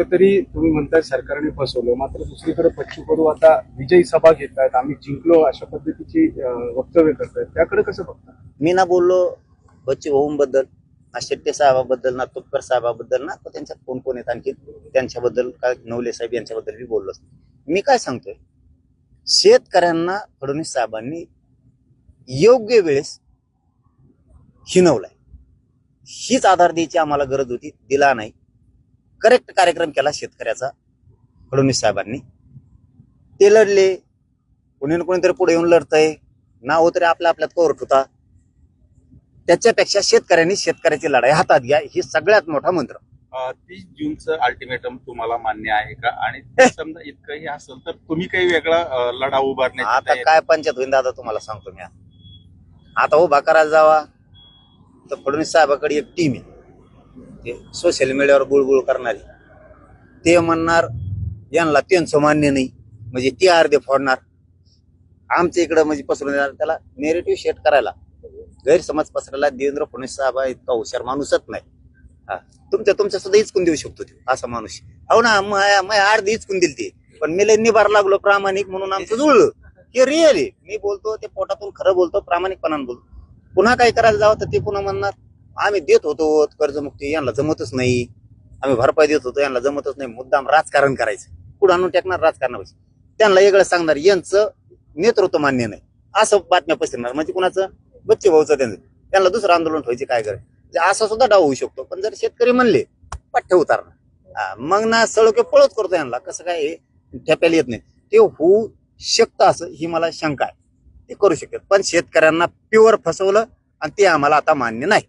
कुठेतरी तुम्ही म्हणताय सरकारने फसवलं. मात्र दुसरीकडे पश्चिम कडू आता विजयी सभा घेत आहेत आम्ही जिंकलो अशा पद्धतीची वक्तव्य करतायत. त्याकडे कसं बघता? मी ना बोललो बच्चू भाऊंबद्दल ना शेट्टे साहेबाबद्दल ना तुपकर साहेबाबद्दल ना त्यांच्या त्यांच्यात कोण कोण आहेत आणखी त्यांच्याबद्दल काय नवले साहेब यांच्याबद्दल मी बोललो मी काय सांगतोय? शेतकऱ्यांना फडणवीस साहेबांनी योग्य वेळेस हिनवलाय. हीच आधार द्यायची आम्हाला गरज होती दिला नाही. करेक्ट कार्यक्रम केला शेतकऱ्याचा फडणवीस साहेबांनी. ते लढले. कोणी ना कोणीतरी पुढे येऊन लढतंय. नाव तरी आपल्या आपल्यात कोर्ट होता त्याच्यापेक्षा शेतकऱ्यांनी शेतकऱ्याची लढाई हातात घ्या ही सगळ्यात मोठा मंत्र. तीस जूनचं अल्टिमेटम तुम्हाला मान्य आहे का? आणि समजा इतकंही असेल तर तुम्ही काही वेगळा लढा उभारण्याची आता काय पंचायत होईल दादा तुम्हाला सांगतो मी. आता. आता उभा करायला जावा. तर फडणवीस साहेबाकडे एक टीम आहे. ते सोशल मीडियावर गुळगुळ करणारे. ते म्हणणार यांना त्यांचं मान्य नाही. म्हणजे ते अर्धे फोडणार. आमच्या इकडं म्हणजे पसरून देणार त्याला नेरेटिव्ह शेट करायला. गैरसमज पसरायला देवेंद्र फडणवीस साहेब इतका हुशार माणूसच नाही. हा. तुमच्या तुमच्या सुद्धा इचकून देऊ शकतो तो असा माणूस. हो ना मग अर्धी इचकून दिली ते. पण मी लय निभार लागलो प्रामाणिक म्हणून आमचं जुळलं हे रिअल आहे. मी बोलतो ते पोटातून खरं बोलतो प्रामाणिकपणाने बोलतो. पुन्हा काय करायला जावं तर ते पुन्हा म्हणणार आम्ही देत होतो कर्जमुक्ती यांना जमतच नाही. आम्ही भरपाई देत होतो यांना जमतच नाही. मुद्दाम राजकारण करायचं. पुढे आणून टाकणार राजकारणापासून त्यांना वेगळं सांगणार यांचं नेतृत्व मान्य नाही. असं बातम्या पसरणार. म्हणजे कुणाचं? बच्चे भाऊचं त्यांचं. त्यांना दुसरं आंदोलन व्हायचे काय करायचं असा म्हणजे असं सुद्धा डाव होऊ शकतो. पण जर शेतकरी म्हणले पठ्ठे उतारणार. मग ना सळके पळत करतो यांना. कसं काय हे? ठेप्याला येत नाही. ते होऊ शकतं असं ही मला शंका आहे. ते करू शकतात. पण शेतकऱ्यांना प्युअर फसवलं आणि ते आम्हाला आता मान्य नाही.